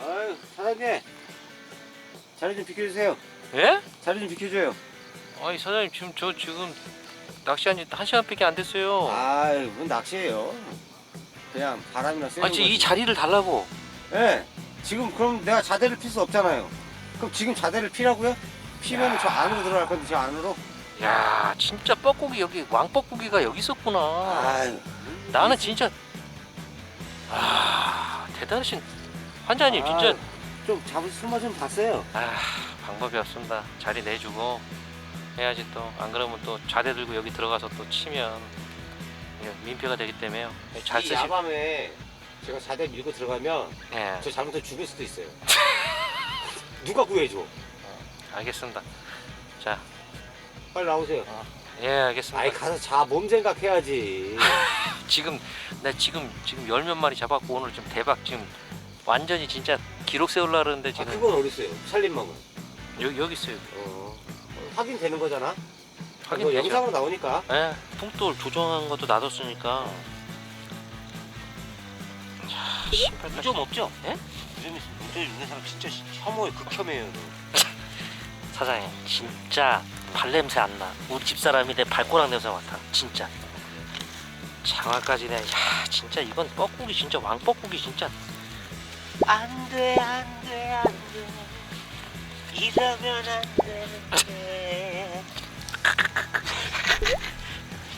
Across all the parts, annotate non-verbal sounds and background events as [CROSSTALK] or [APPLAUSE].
아유 사장님 자리 좀 비켜주세요. 예? 자리 좀 비켜줘요. 아니 사장님 지금 저 지금 낚시한 지 한 시간밖에 안 됐어요. 아유 뭔 낚시예요. 그냥 바람이나 쐬는 지금 이 거지. 자리를 달라고. 예. 지금 그럼 내가 자대를 필 수 없잖아요. 그럼 지금 자대를 피라고요? 피면 저 안으로 들어갈 건데 저 안으로? 야 진짜 뻐꾸기 여기 왕 뻐꾸기가 여기 있었구나. 아유. 나는 진짜 아 대단하신 환자님 진짜 아유, 좀 잡을 수만 좀 봤어요. 아 방법이 없습니다. 자리 내주고 해야지 또 안 그러면 또 자대 들고 여기 들어가서 또 치면 이게 민폐가 되기 때문에요. 잘 이 쓰시. 야밤에 제가 자대 밀고 들어가면 예 저 잘못해 죽을 수도 있어요. [LAUGHS] 누가 구해줘? 알겠습니다. 자 빨리 나오세요. 예 알겠습니다. 아이 가서 자 몸 생각해야지. [LAUGHS] 지금 나 지금 지금 열 몇 마리 잡았고 오늘 좀 대박 지금 완전히 진짜 기록 세우려 그러는데 아 지금 그건 어디 있어요? 살림망은. 여기 여기 있어요. 어, 확인되는 거잖아. 확인 뭐 되죠. 영상으로 나오니까. 예, 풍돌 조정한 것도 놔뒀으니까. 자, 18까지. 무좀 없죠? 예? 있으면 무좀 있는 사람 진짜 혐오의 극혐이에요. [LAUGHS] 사장님, 진짜 발냄새 안 나. 우리 집 사람이 내 발꼬락 냄새 맡아. 진짜. 장화까지 내. 야, 진짜 이건 뻐꾸기 진짜 왕뻐꾸기 진짜. 안돼 안돼 안돼 이러면 안 되는데.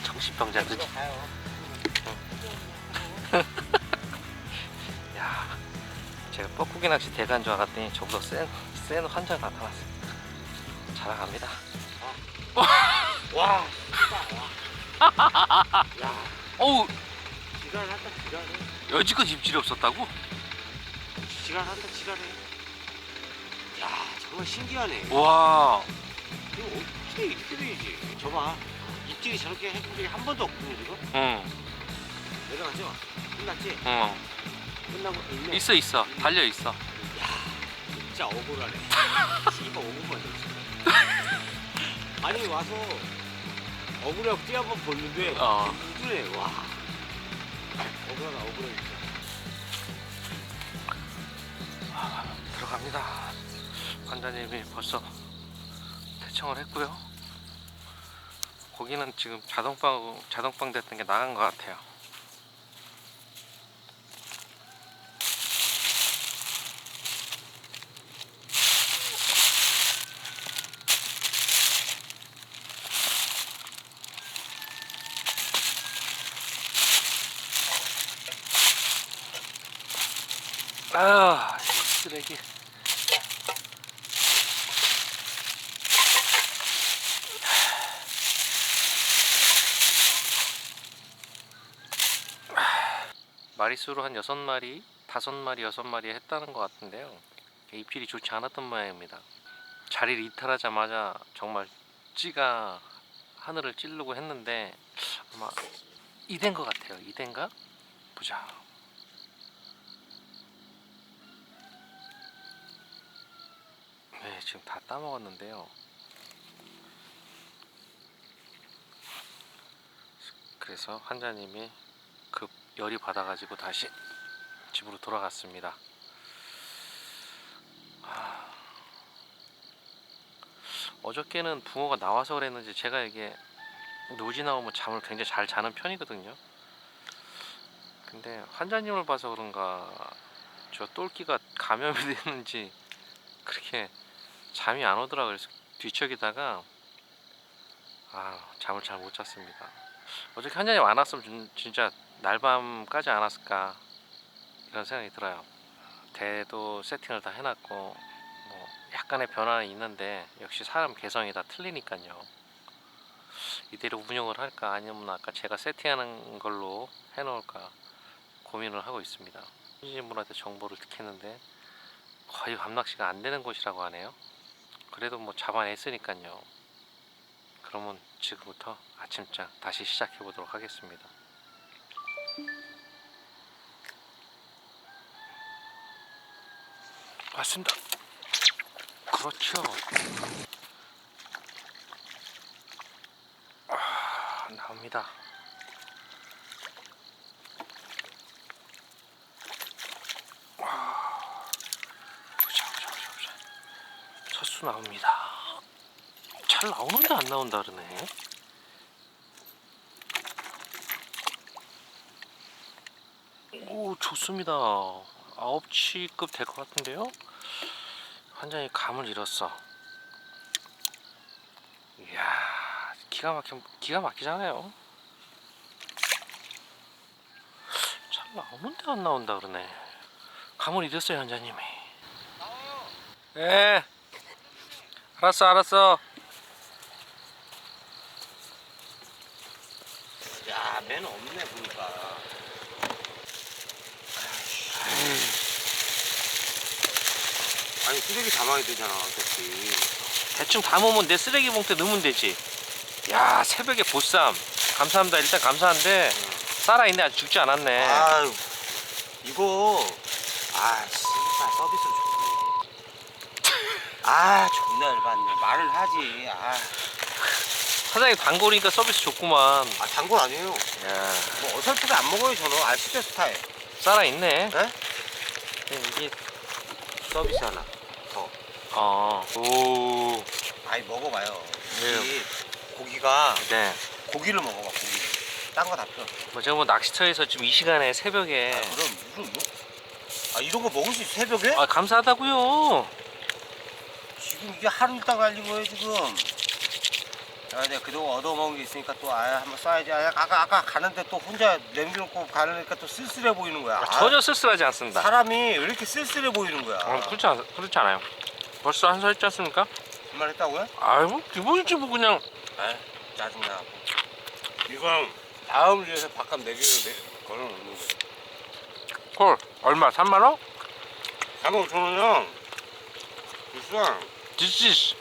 정신병자 그지? 야, 제가 뻐꾸기 낚시 대간 줄 알았더니 저보다 센, 센 환자가 나타났어요. 자랑합니다. 와. [LAUGHS] 야 어우, 지랄한다 지랄해. 여지껏 입질이 없었다고? 지랄한다 지랄해. 야 정말 신기하네. 와, 이거 어떻게 이렇게 되지? 저봐 입질이 저렇게 해본 적이 한 번도 없거든요 지금. 응, 내려가죠. 끝났지? 응. 끝나고 있네. 있어, 있어. 달려 있어. 진짜 억울하네. [LAUGHS] 씨발 억울만 됐어. 아니 와서 억울하고 뛰 한번 보는데 어. 그래 와. 억울하다 억울해. 들어 갑니다. 환자님이 벌써 대청을 했고요. 고기는 지금 자동방 자동방 됐던 게 나간 것 같아요. 아, 쓰레기. 마리수로 한 여섯 마리, 다섯 마리, 여섯 마리 했다는 것 같은데요. 입질이 좋지 않았던 모양입니다. 자리를 이탈하자마자 정말 찌가 하늘을 찌르고 했는데 아마 이된 것 같아요. 이된가? 보자. 네, 지금 다 따먹었는데요. 그래서 환자님이 급 열이 받아가지고 다시 집으로 돌아갔습니다. 아, 어저께는 붕어가 나와서 그랬는지 제가 이게 노지 나오면 잠을 굉장히 잘 자는 편이거든요. 근데 환자님을 봐서 그런가 저 똘끼가 감염이 [LAUGHS] 됐는지 그렇게 잠이 안 오더라 그래서 뒤척이다가 아 잠을 잘 못 잤습니다. 어저께 환자님 안 왔으면 진- 진짜 날밤 까지 안 왔을까 이런 생각이 들어요. 대도 세팅을 다 해놨고 뭐 약간의 변화는 있는데 역시 사람 개성이 다 틀리니까요. 이대로 운영을 할까 아니면 아까 제가 세팅하는 걸로 해놓을까 고민을 하고 있습니다. 신분한테 정보를 듣겠는데 거의 밤낚시가 안 되는 곳이라고 하네요. 그래도 뭐 잡아냈으니까요. 그러면 지금부터 아침장 다시 시작해 보도록 하겠습니다. 맞습니다. 그렇죠. 아, 나옵니다. 아, 보수 나옵니다. 잘 나오는데 안 나온다 그러네. 오 좋습니다. 아홉치급 될 것 같은데요. 완전히 감을 잃었어. 이야 기가 막혀 기가 막히잖아요. 잘 나오는데 안 나온다 그러네. 감을 잃었어요 현자님이. 예. 알았어 알았어. 야, 매는 없네 보니까. 아니 쓰레기 담아야 되잖아, 어차피. 대충 담으면 내 쓰레기 봉투에 넣으면 되지. 야 새벽에 보쌈 감사합니다. 일단 감사한데 살아있네 아직 죽지 않았네. 아유, 이거 아, 씨발 서비스로 줬네. 아, 존나 열받네. 말을 하지. 아, 사장님 단골이니까 서비스 좋구만. 아 단골 아니에요. 야 뭐 어설프게 안 먹어요, 저는. 아시죠, 스타일. 살아있네. 네? 이게 서비스 하나 더. 어. 오. 아니 먹어봐요. 이 고기가 네. 고기를 먹어봐, 고기를. 딴거 다 필요 없어. 뭐 제가 뭐 낚시터에서 지금 이 시간에 새벽에 아, 그럼 무슨 뭐? 아 이런 거 먹을 수 있어 새벽에? 아 감사하다고요. 지금 이게 하루 있다가 알린 거예요 지금. 아 내가 그동안 얻어먹은 게 있으니까 또아 한번 써야지. 아, 아까 아까 가는데 또 혼자 남겨놓고 가니까 또 쓸쓸해 보이는 거야. 아, 아, 전혀 쓸쓸하지 않습니다. 사람이 왜 이렇게 쓸쓸해 보이는 거야? 어, 그렇지, 않, 그렇지 않아요. 벌써 한 살 있지 않습니까? 정말 했다고요? 아이 뭐 기본이지 뭐 그냥 아 짜증나. 이건 다음 주에서 밥값 내기로 내 걸어놓는 거야. 콜 얼마? 3만 원? 3만 5천 원이요. 비싸. 지지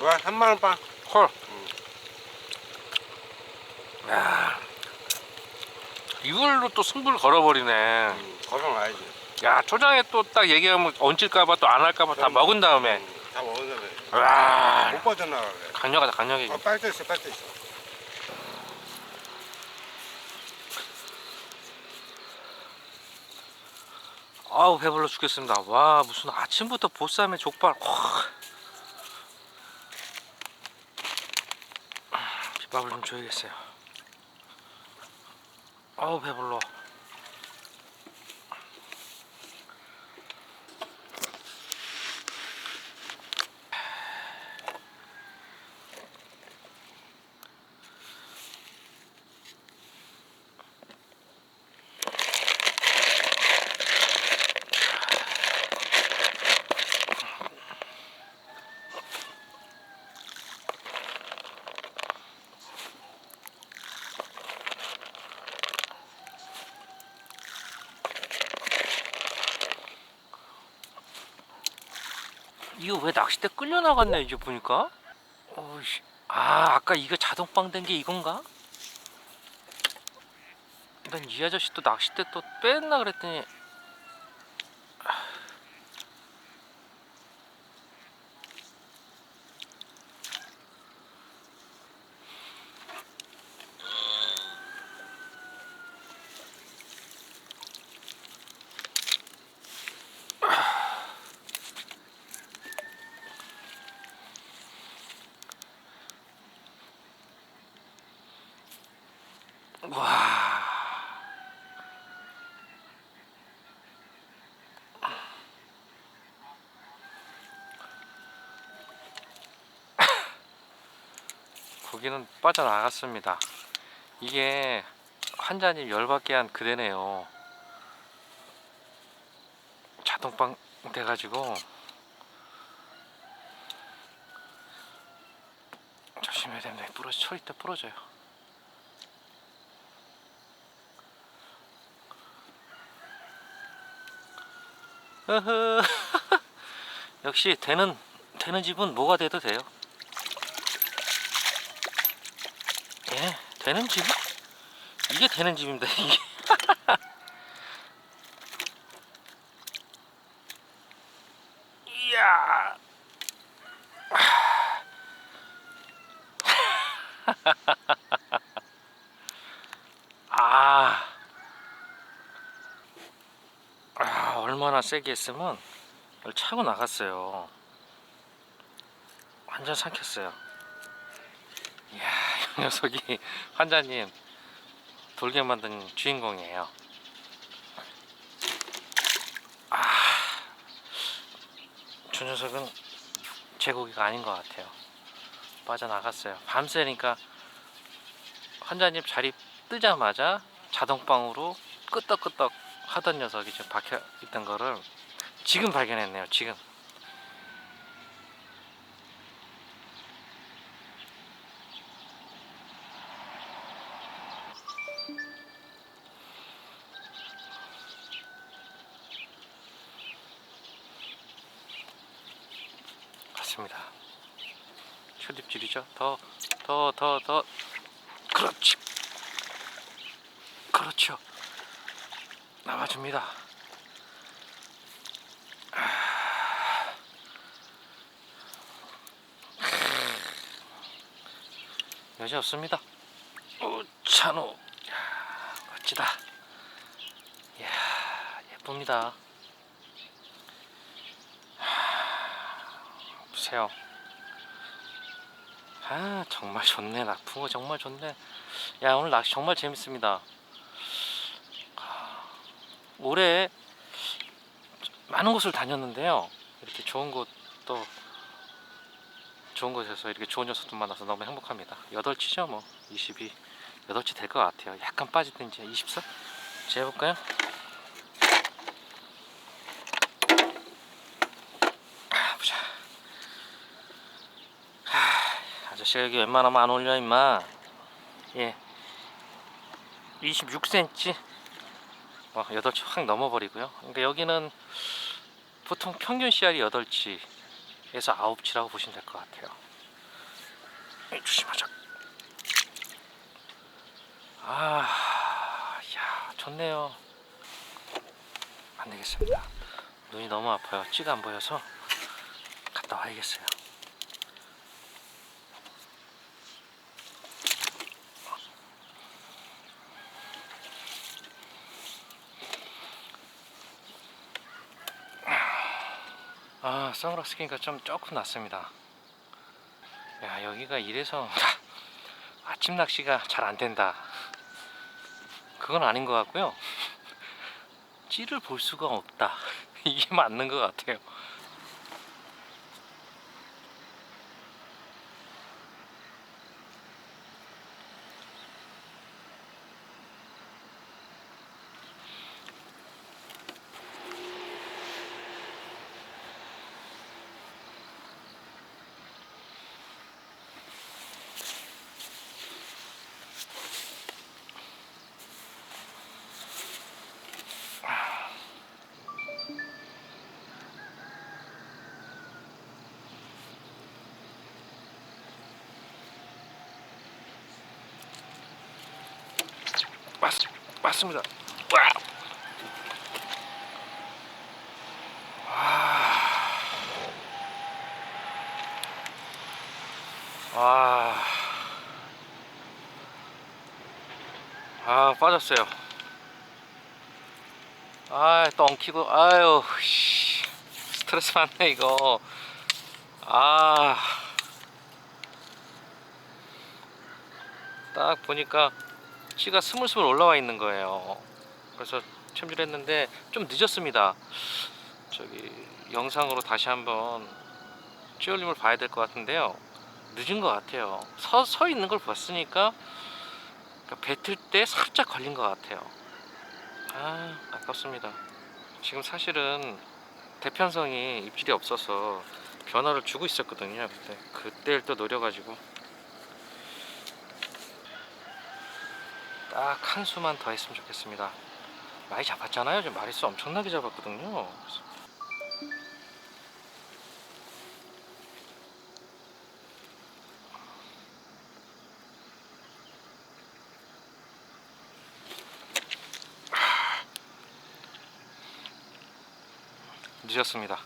왜 3만 원 빵? 콜. 야 이걸로 또 승부를 걸어버리네. 음, 걸어놔야지. 야 초장에 또 딱 얘기하면 얹을까봐 또 안 할까봐 다 그럼- 먹은 다음에 음, 다 먹었는데 와못 빠져나가 그래. 강력하다 강력해. 아, 빨대 있어, 빨대 있어. 아우 배불러 죽겠습니다. 와 무슨 아침부터 보쌈에 족발. 와. 비밥을 좀 줘야겠어요. 아우 배불러. 이거 왜 낚싯대 끌려 나갔네 이제 보니까. 어이씨. 아 아까 이거 자동빵 된 게 이건가? 난 이 아저씨 또 낚싯대 또 뺐나 그랬더니 고기는 빠져나갔습니다. 이게 환자님 열받게 한 그대네요. 자동빵 돼가지고 조심해야 됩니다. 부러져, 철이 때 부러져요. [LAUGHS] 역시 되는 되는 집은 뭐가 돼도 돼요. 예, 되는 집 이게 되는 집입니다. 이게. [LAUGHS] 이야. [LAUGHS] 아. 아, 얼마나 세게 했으면 차고 나갔어요. 완전 삼켰어요. 녀석이 환자님 돌게 만든 주인공이에요. 아, 저 녀석은 제 고기가 아닌 것 같아요. 빠져나갔어요. 밤새니까 환자님 자리 뜨자마자 자동방으로 끄떡끄떡 하던 녀석이 지금 박혀 있던 거를 지금 발견했네요. 지금. 맞습니다. 초립질이죠. 더, 더, 더, 더. 그렇지. 그렇죠. 나와줍니다. 아. 여지 없습니다. 오, 찬호. 야, 멋지다. 이야, 예쁩니다. 하, 보세요. 아, 정말 좋네. 낙풍어 정말 좋네. 야, 오늘 낚시 정말 재밌습니다. 올해 많은 곳을 다녔는데요. 이렇게 좋은 곳도 좋은 곳에서 이렇게 좋은 녀석들 만나서 너무 행복합니다. 8치죠 뭐 22, 8치 될 것 같아요. 약간 빠지든지 24? 재볼까요? 아, 보자. 하, 아저씨가 여기 웬만하면 안 올려 임마. 예. 26cm. 어, 8치 확 넘어버리고요. 그러니까 여기는 보통 평균 CR이 8치 에서 9치라고 보시면 될 것 같아요. 에, 조심하자. 아, 야, 좋네요. 안 되겠습니다. 눈이 너무 아파요. 찌가 안 보여서 갔다 와야겠어요. 아, 선글라스 끼니까 좀 조금 낫습니다. 야, 여기가 이래서 [LAUGHS] 아침 낚시가 잘 안 된다. 그건 아닌 것 같고요. [LAUGHS] 찌를 볼 수가 없다. [LAUGHS] 이게 맞는 것 같아요. 맞, 맞습니다. 와. 와. 아, 빠졌어요. 아, 또 엉키고, 아유, 씨. 스트레스 받네, 이거. 아. 딱 보니까 치가 스물스물 올라와 있는 거예요. 그래서 챔질했는데 좀 늦었습니다. 저기 영상으로 다시 한번 찌올림을 봐야 될 것 같은데요. 늦은 것 같아요. 서, 서 있는 걸 봤으니까 그러니까 뱉을 때 살짝 걸린 것 같아요. 아, 아깝습니다. 지금 사실은 대편성이 입질이 없어서 변화를 주고 있었거든요. 근데 그때를 또 노려가지고 딱 한 수만 더 했으면 좋겠습니다. 많이 잡았잖아요. 지금 마리수 엄청나게 잡았거든요. 늦었습니다.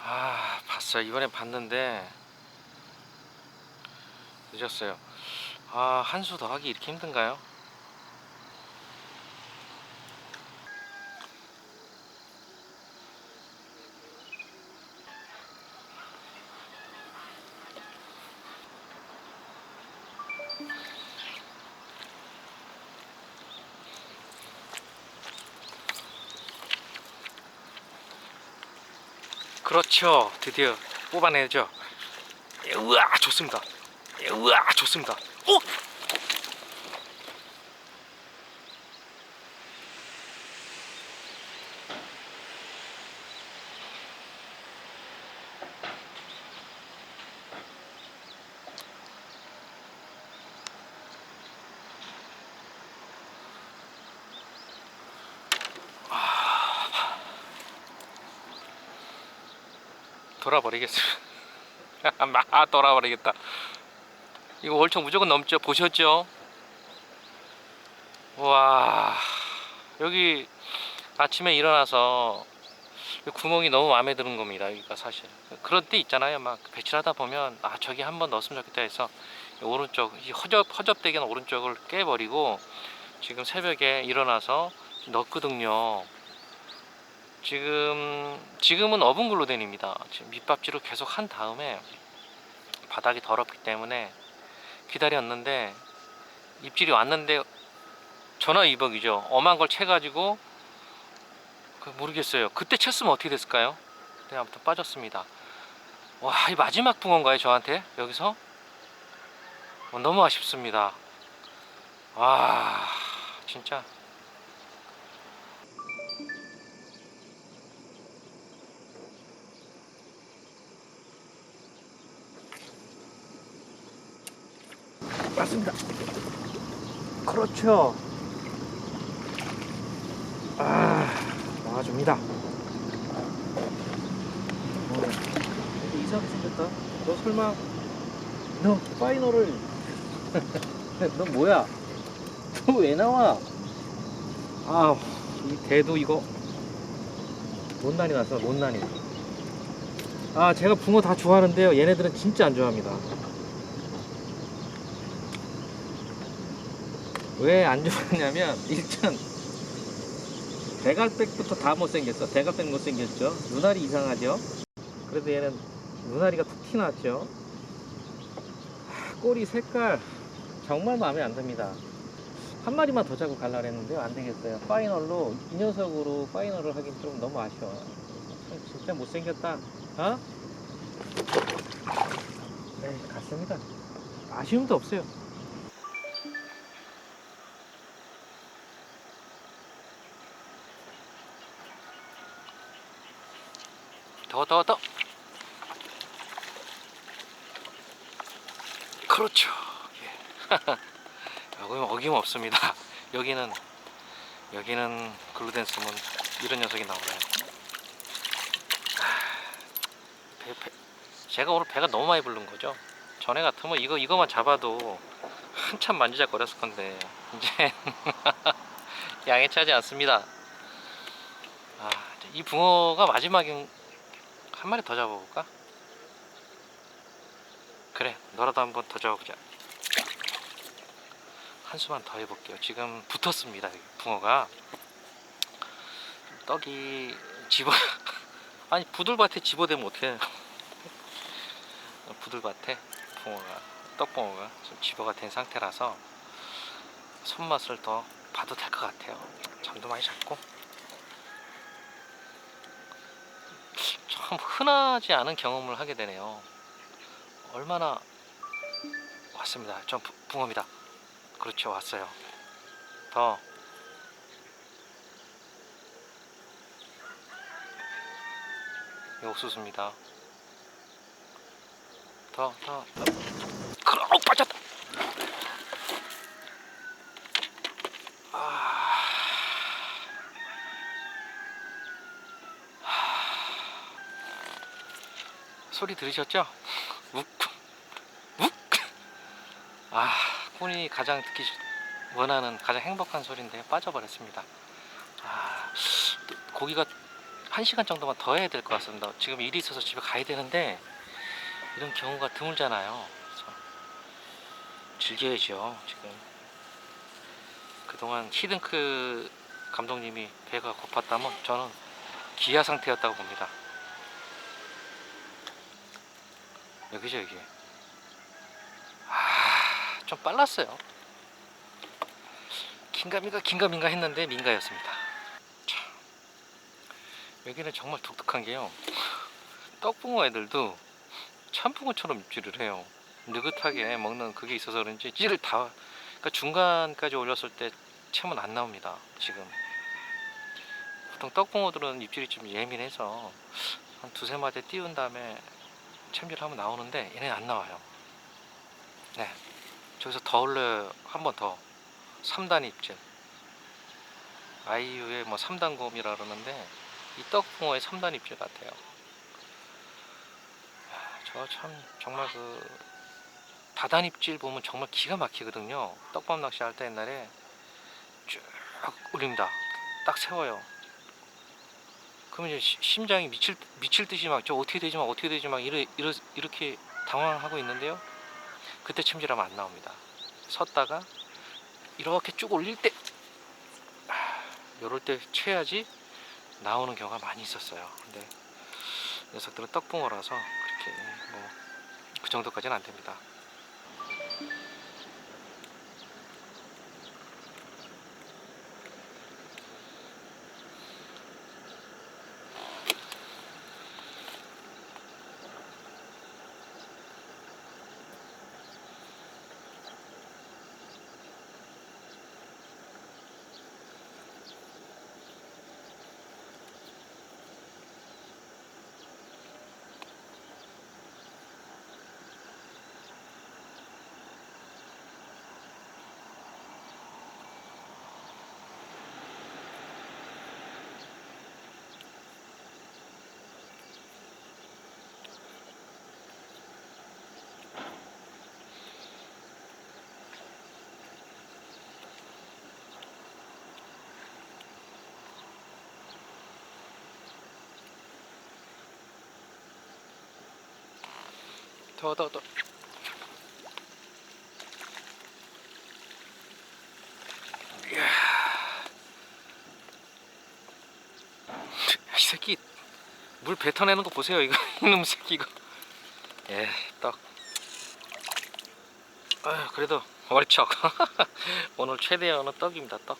아, 봤어요. 이번엔 봤는데 늦었어요. 아, 한 수 더 하기 이렇게 힘든가요? 그렇죠. 드디어 뽑아내죠. 우와, 좋습니다. 우와, 좋습니다. 오! 돌아버리겠습니다. [LAUGHS] 막 돌아버리겠다. 이거 월청 무조건 넘죠. 보셨죠? 와 여기 아침에 일어나서 이 구멍이 너무 마음에 드는 겁니다. 여기가 사실 그런 때 있잖아요. 막 배출하다 보면 아 저기 한번 넣었으면 좋겠다 해서 이 오른쪽 이 허접 허접되게 오른쪽을 깨버리고 지금 새벽에 일어나서 넣었거든요. 지금 지금은 어분 글루덴입니다. 지금 밑밥질을 계속 한 다음에 바닥이 더럽기 때문에 기다렸는데 입질이 왔는데 전화 위복이죠. 엄한 걸 채가지고 그 모르겠어요. 그때 쳤으면 어떻게 됐을까요? 네, 아무튼 빠졌습니다. 와, 이 마지막 붕어인가요, 저한테 여기서? 어, 너무 아쉽습니다. 와, 진짜. 맞습니다. 그렇죠. 아, 나와줍니다. 어, 이상하게 생겼다. 너 설마, 너 파이널을, [LAUGHS] 너 뭐야? 너 왜 나와? 아, 이 대도 이거 못난이 났어, 못난이. 아, 제가 붕어 다 좋아하는데요. 얘네들은 진짜 안 좋아합니다. 왜 안 좋아하냐면 일단 대갈백부터 다 못생겼어. 대갈백 못생겼죠? 눈알이 이상하죠? 그래도 얘는 눈알이가 툭 튀어나왔죠? 하, 꼬리 색깔 정말 마음에 안 듭니다. 한 마리만 더 잡고 갈라 그랬는데요. 안 되겠어요. 파이널로 이 녀석으로 파이널을 하긴 좀 너무 아쉬워 진짜 못생겼다. 어? 네 갔습니다. 아쉬움도 없어요 더, 더, 더. 그렇죠. 예. [LAUGHS] 여기는 어김없습니다. 여기는 여기는 글루덴스문 이런 녀석이 나오네요. 하, 배, 배, 제가 오늘 배가 너무 많이 부른 거죠. 전에 같으면 이거 이거만 잡아도 한참 만지작거렸을 건데 이제 [LAUGHS] 양에 차지 않습니다. 아, 이 붕어가 마지막인 한 마리 더 잡아볼까? 그래 너라도 한 번 더 잡아보자. 한 수만 더 해볼게요. 지금 붙었습니다 붕어가. 떡이 집어 [LAUGHS] 아니 부들밭에 집어대면 어떡해. [LAUGHS] 부들밭에 붕어가 떡붕어가 좀 집어가 된 상태라서 손맛을 더 봐도 될 것 같아요. 잠도 많이 잤고 참 흔하지 않은 경험을 하게 되네요. 얼마나 왔습니다. 전 부- 붕어입니다. 그렇죠, 왔어요. 더이 옥수수입니다. 더, 더, 더. 그럼 어, 빠졌다. 아. 소리 들으셨죠? 욱, 욱. 아, 꾼이 가장 듣기 원하는 가장 행복한 소리인데 빠져버렸습니다. 아, 또 고기가 한 시간 정도만 더 해야 될 것 같습니다. 지금 일이 있어서 집에 가야 되는데 이런 경우가 드물잖아요. 즐겨야죠. 지금 그동안 히든크 감독님이 배가 고팠다면 저는 기아 상태였다고 봅니다. 여기죠 여기 아 좀 빨랐어요. 긴가민가 긴가민가 했는데 민가였습니다. 참, 여기는 정말 독특한 게요. 떡붕어 애들도 참붕어처럼 입질을 해요. 느긋하게 먹는 그게 있어서 그런지 찌를 다 그러니까 중간까지 올렸을 때 채면 안 나옵니다. 지금. 보통 떡붕어들은 입질이 좀 예민해서 한 두세 마디 띄운 다음에 챔질하면 나오는데 얘는 안 나와요. 네, 저기서 더 올려요. 한번 더. 3단 입질. 아이유의 뭐 3단 곰이라 그러는데 이 떡붕어의 3단 입질 같아요. 저 참 정말 그 다단 입질 보면 정말 기가 막히거든요. 떡밥 낚시 할 때 옛날에 쭉 올립니다. 딱 세워요. 그러면 이제 시- 심장이 미칠 미칠 듯이 막 저 어떻게 되지 막 어떻게 되지 막 이래, 이러, 이렇게 당황하고 있는데요. 그때 챔질하면 안 나옵니다. 섰다가 이렇게 쭉 올릴 때 아, 요럴 때 쳐야지 나오는 경우가 많이 있었어요. 근데 녀석들은 떡붕어라서 그렇게 뭐 그 정도까지는 안 됩니다. 더더 더. 이야. 이 새끼 물 뱉어내는 거 보세요 이거 [LAUGHS] 이놈 새끼 이거. 예, 떡. 아유, 그래도 월척. [LAUGHS] 오늘 최대한은 떡입니다, 떡.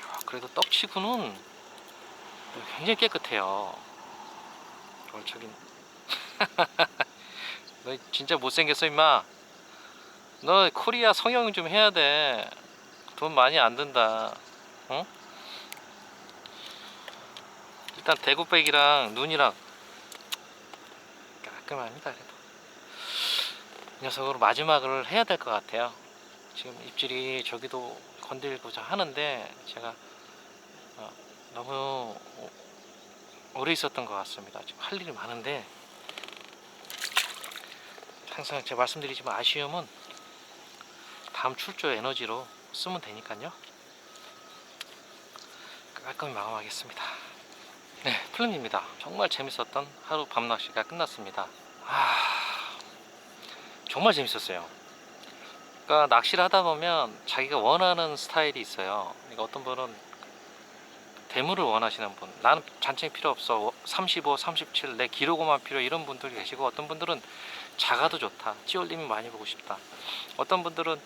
야, 그래도 떡치고는 굉장히 깨끗해요. 월척인. [LAUGHS] 너 진짜 못생겼어, 임마. 너 코리아 성형 좀 해야 돼. 돈 많이 안 든다. 응? 일단 대구백이랑 눈이랑 깔끔합니다. 그래도. 이 녀석으로 마지막을 해야 될 것 같아요. 지금 입질이 저기도 건들고자 하는데 제가 어, 너무 오래 있었던 것 같습니다. 지금 할 일이 많은데 항상 제가 말씀드리지만 아쉬움은 다음 출조 에너지로 쓰면 되니까요. 깔끔히 마감하겠습니다. 네, 플름입니다. 정말 재밌었던 하루 밤 낚시가 끝났습니다. 아, 정말 재밌었어요. 그러니까 낚시를 하다 보면 자기가 원하는 스타일이 있어요. 그러니까 어떤 분은 대물을 원하시는 분, 나는 잔챙이 필요 없어, 35, 37, 내 기록어만 필요 이런 분들이 계시고 어떤 분들은 작아도 좋다, 찌올림이 많이 보고 싶다. 어떤 분들은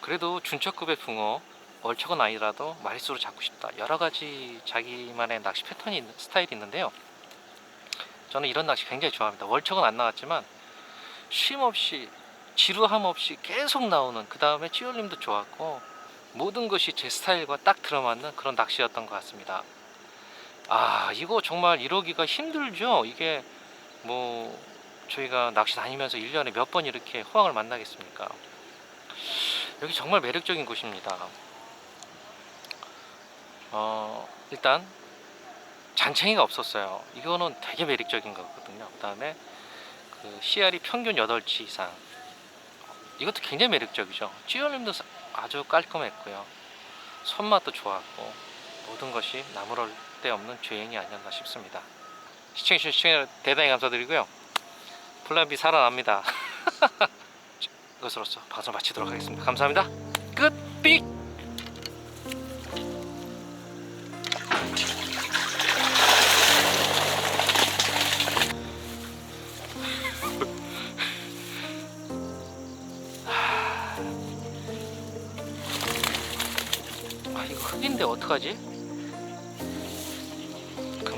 그래도 준척급의 붕어, 얼척은 아니라도 마리수로 잡고 싶다. 여러 가지 자기만의 낚시 패턴이 있는- 스타일이 있는데요. 저는 이런 낚시 굉장히 좋아합니다. 월척은 안 나왔지만 쉼 없이 지루함 없이 계속 나오는 그 다음에 찌올림도 좋았고 모든 것이 제 스타일과 딱 들어맞는 그런 낚시였던 것 같습니다. 아 이거 정말 이러기가 힘들죠. 이게 뭐 저희가 낚시 다니면서 1년에 몇 번 이렇게 호황을 만나겠습니까? 여기 정말 매력적인 곳입니다. 어, 일단 잔챙이가 없었어요. 이거는 되게 매력적인 거거든요. 그 다음에 그 CR이 평균 8치 이상. 이것도 굉장히 매력적이죠. 찌올림도 사- 아주 깔끔했고요. 손맛도 좋았고 모든 것이 나무랄 데 없는 주행이 아니었나 싶습니다. 시청해주신 시청자 대단히 감사드리고요. 플랜비 살아납니다. [LAUGHS] 이것으로서 방송 마치도록 하겠습니다. 감사합니다. 끝! 삑! 어떡하지?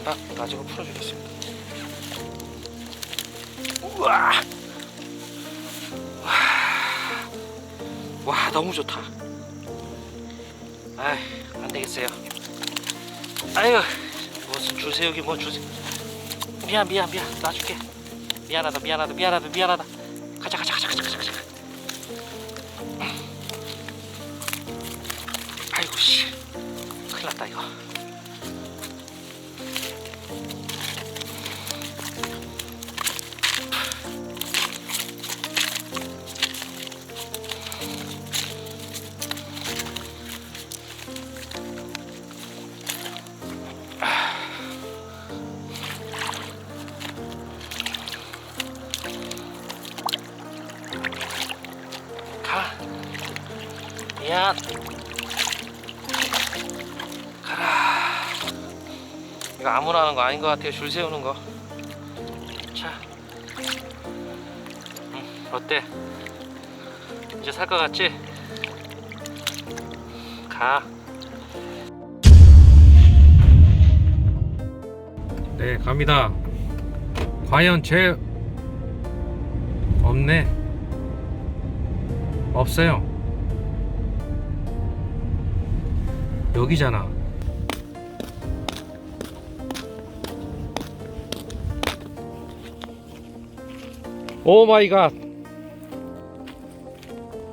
나, 가지고 풀어주겠습니다. 우와! 와, 와 너무 좋다. 아이, 안 되겠어요. 아유, 무슨 주세요, 여기 뭐 주세요. 미안, 미안, 미안. 놔줄게. 미안하다, 미안하다, 미안하다, 미안하다. 가자, 가자, 가자, 가자, 가자, 큰일 것 같아요. 줄 세우는 거. 자. 음, 어때? 이제 살 것 같지? 가. 네, 갑니다. 과연 제 없네. 없어요. 여기잖아. 오 마이 갓.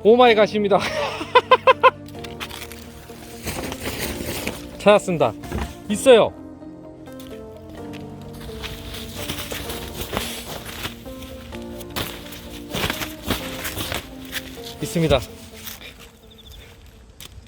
오 마이 갓입니다. [LAUGHS] 찾았습니다. 있어요. 있습니다.